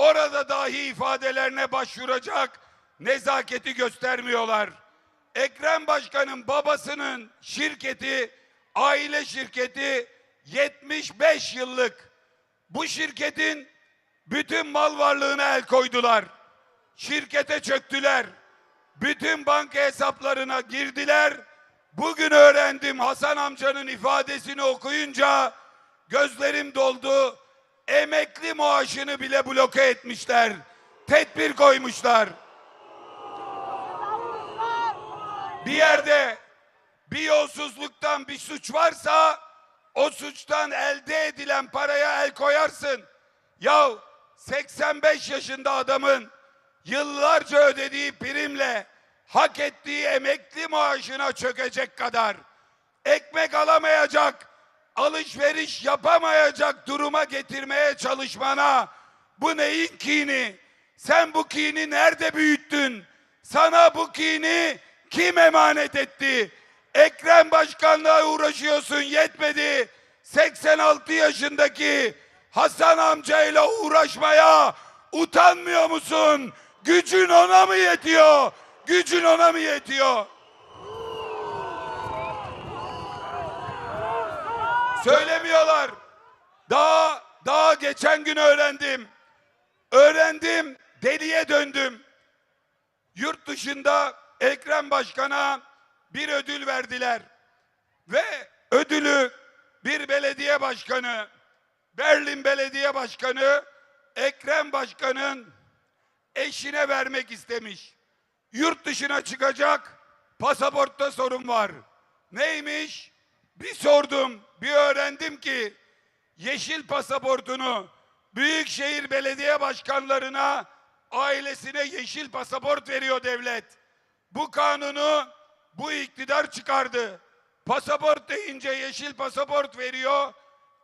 orada dahi ifadelerine başvuracak nezaketi göstermiyorlar. Ekrem Başkan'ın babasının şirketi, aile şirketi 75 yıllık. Bu şirketin bütün mal varlığına el koydular. Şirkete çöktüler. Bütün banka hesaplarına girdiler. Bugün öğrendim Hasan amcanın ifadesini okuyunca gözlerim doldu. Emekli maaşını bile bloke etmişler. Tedbir koymuşlar. Bir yerde bir yolsuzluktan bir suç varsa o suçtan elde edilen paraya el koyarsın. Ya 85 yaşında adamın yıllarca ödediği primle hak ettiği emekli maaşına çökecek kadar ekmek alamayacak, alışveriş yapamayacak duruma getirmeye çalışmana bu neyin kini? Sen bu kini nerede büyüttün? Sana bu kini kim emanet etti? Ekrem Başkan'la uğraşıyorsun yetmedi. 86 yaşındaki Hasan amcayla uğraşmaya utanmıyor musun? Gücün ona mı yetiyor? Gücün ona mı yetiyor? Söylemiyorlar. Daha daha geçen gün öğrendim. Öğrendim, deliye döndüm. Yurt dışında Ekrem Başkan'a bir ödül verdiler. Ve ödülü bir belediye başkanı, Berlin Belediye Başkanı Ekrem Başkan'ın eşine vermek istemiş. Yurt dışına çıkacak, pasaportta sorun var. Neymiş? Bir sordum, bir öğrendim ki yeşil pasaportunu büyükşehir belediye başkanlarına ailesine yeşil pasaport veriyor devlet. Bu kanunu bu iktidar çıkardı. Pasaport deyince yeşil pasaport veriyor.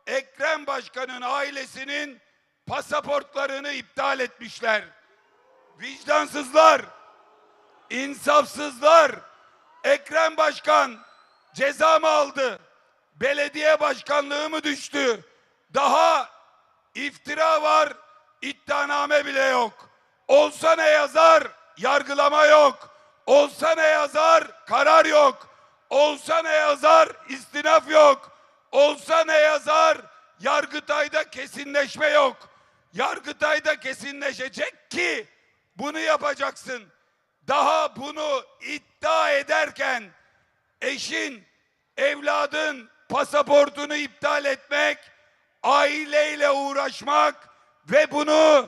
Ekrem Başkan'ın ailesinin pasaportlarını iptal etmişler. Vicdansızlar, insafsızlar. Ekrem Başkan ceza mı aldı? Belediye başkanlığı mı düştü? Daha iftira var, iddianame bile yok. Olsa ne yazar? Yargılama yok. Olsa ne yazar? Karar yok. Olsa ne yazar? İstinaf yok. Olsa ne yazar? Yargıtay'da kesinleşme yok. Yargıtay'da kesinleşecek ki bunu yapacaksın. Daha bunu iddia ederken eşin, evladın pasaportunu iptal etmek, aileyle uğraşmak ve bunu